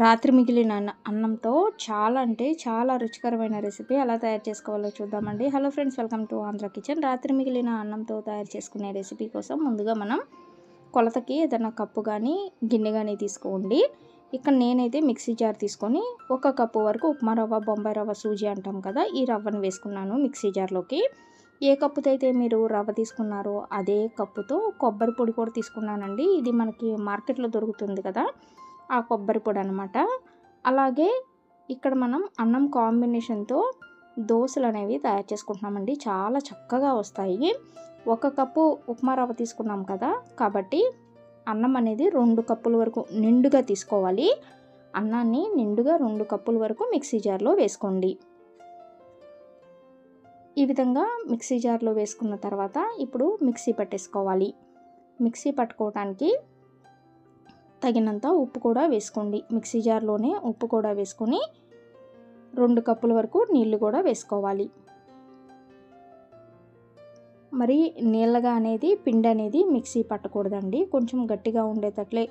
రాత్రి మిగిలిన అన్న అన్నంతో చాలా అంటే చాలా రుచికరమైన రెసిపీ ఎలా తయారు చేసుకోవాలో చూద్దామండి. Hello friends welcome to Andhra kitchen. రాత్రి మిగిలిన అన్నంతో తయారు చేసుకునే రెసిపీ కోసం ముందుగా మనం కొలతకి ఏదైనా కప్పు కానీ గిన్నె కానీ తీసుకోండి. ఇక్కడ నేనైతే మిక్సీ జార్ తీసుకొని ఒక కప్పు వరకు ఉప్మా రవ్వ బొంబాయి రవ్వ సూజీ అంటాం కదా ఈ రవ్వను వేసుకున్నాను మిక్సీ జార్లోకి ఏ కప్పుతో అయితే మీరు రవ్వ తీసుకున్నారో అదే కప్పుతో కొబ్బరి పొడి కూడా తీసుకున్నానండి. ఇది మనకి మార్కెట్లో దొరుకుతుంది కదా. ఆ కొబ్బరి పొడి అనమాట అలాగే ఇక్కడ మనం అన్నం కాంబినేషన్తో దోశలు అనేవి తయారు చేసుకుంటున్నామండి. చాలా చక్కగా వస్తాయి. ఒక కప్పు ఉప్మా రవ్వ తీసుకున్నాం కదా కాబట్టి అన్నం అనేది రెండు కప్పుల వరకు నిండుగా తీసుకోవాలి. అన్నాన్ని నిండుగా రెండు కప్పుల వరకు మిక్సీ జార్లో వేసుకోండి. ఈ విధంగా మిక్సీ జార్లో వేసుకున్న తర్వాత ఇప్పుడు మిక్సీ పట్టేసుకోవాలి. మిక్సీ పట్టుకోవడానికి తగినంత ఉప్పు కూడా వేసుకోండి. మిక్సీ జార్లోనే ఉప్పు కూడా వేసుకొని రెండు కప్పుల వరకు నీళ్ళు కూడా వేసుకోవాలి. మరి నీళ్ళగా అనేది పిండి అనేది మిక్సీ పట్టకూడదండి. కొంచెం గట్టిగా ఉండేటట్లే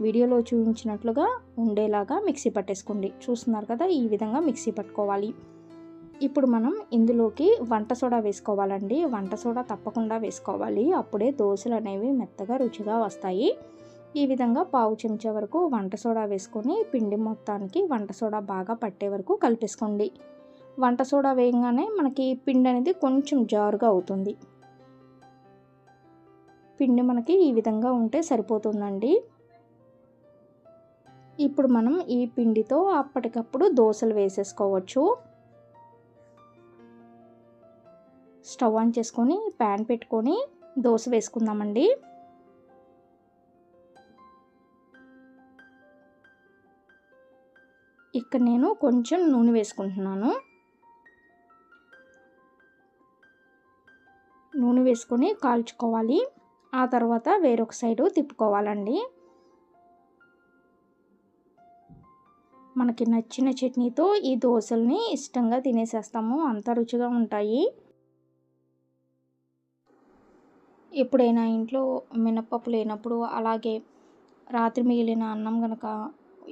వీడియోలో చూపించినట్లుగా ఉండేలాగా మిక్సీ పట్టేసుకోండి. చూస్తున్నారు కదా ఈ విధంగా మిక్సీ పట్టుకోవాలి. ఇప్పుడు మనం ఇందులోకి వంట సోడా వేసుకోవాలండి. వంట సోడా తప్పకుండా వేసుకోవాలి. అప్పుడే దోశలు అనేవి మెత్తగా రుచిగా వస్తాయి. ఈ విధంగా పావు చెంచా వరకు వంట సోడా వేసుకొని పిండి మొత్తానికి వంట సోడా బాగా పట్టే వరకు కలిపేసుకోండి. వంట సోడా వేయగానే మనకి పిండి అనేది కొంచెం జారుగా అవుతుంది. పిండి మనకి ఈ విధంగా ఉంటే సరిపోతుందండి. ఇప్పుడు మనం ఈ పిండితో అప్పటికప్పుడు దోశలు వేసేసుకోవచ్చు. స్టవ్ ఆన్ చేసుకొని ప్యాన్ పెట్టుకొని దోశ వేసుకుందామండి. ఇక్కడ నేను కొంచెం నూనె వేసుకుంటున్నాను. నూనె వేసుకొని కాల్చుకోవాలి. ఆ తర్వాత వేరొక సైడు తిప్పుకోవాలండి. మనకి నచ్చిన చట్నీతో ఈ దోశల్ని ఇష్టంగా తినేసేస్తాము. అంత రుచిగా ఉంటాయి. ఎప్పుడైనా ఇంట్లో మినప్పప్పు లేనప్పుడు అలాగే రాత్రి మిగిలిన అన్నం కనుక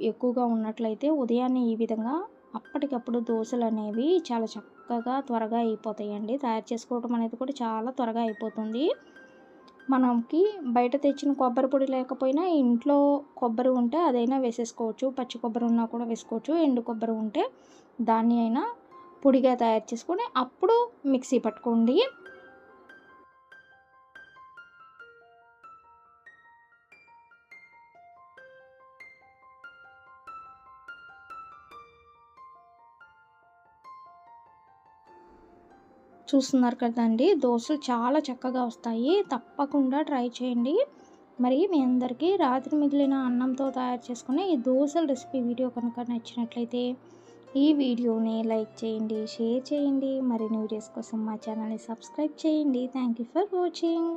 ఎక్కువగా ఉన్నట్లయితే ఉదయాన్నే ఈ విధంగా అప్పటికప్పుడు దోశలు అనేవి చాలా చక్కగా త్వరగా అయిపోతాయండి. తయారు చేసుకోవడం అనేది కూడా చాలా త్వరగా అయిపోతుంది. మనకి బయట తెచ్చిన కొబ్బరి పొడి లేకపోయినా ఇంట్లో కొబ్బరి ఉంటే అదైనా వేసేసుకోవచ్చు. పచ్చి కొబ్బరి ఉన్నా కూడా వేసుకోవచ్చు. ఎండు కొబ్బరి ఉంటే దాన్ని అయినా పొడిగా తయారు చేసుకొని అప్పుడు మిక్సీ పట్టుకోండి. చూస్తున్నారు కదండి. దోశలు చాలా చక్కగా వస్తాయి. తప్పకుండా ట్రై చేయండి. మరి మీ అందరికీ రాత్రి మిగిలిన అన్నంతో తయారు చేసుకునే ఈ దోశల రెసిపీ వీడియో కనుక నచ్చినట్లయితే ఈ వీడియోని లైక్ చేయండి షేర్ చేయండి. మరిన్ని వీడియోస్ కోసం మా ఛానల్ని సబ్స్క్రైబ్ చేయండి. Thank you for watching.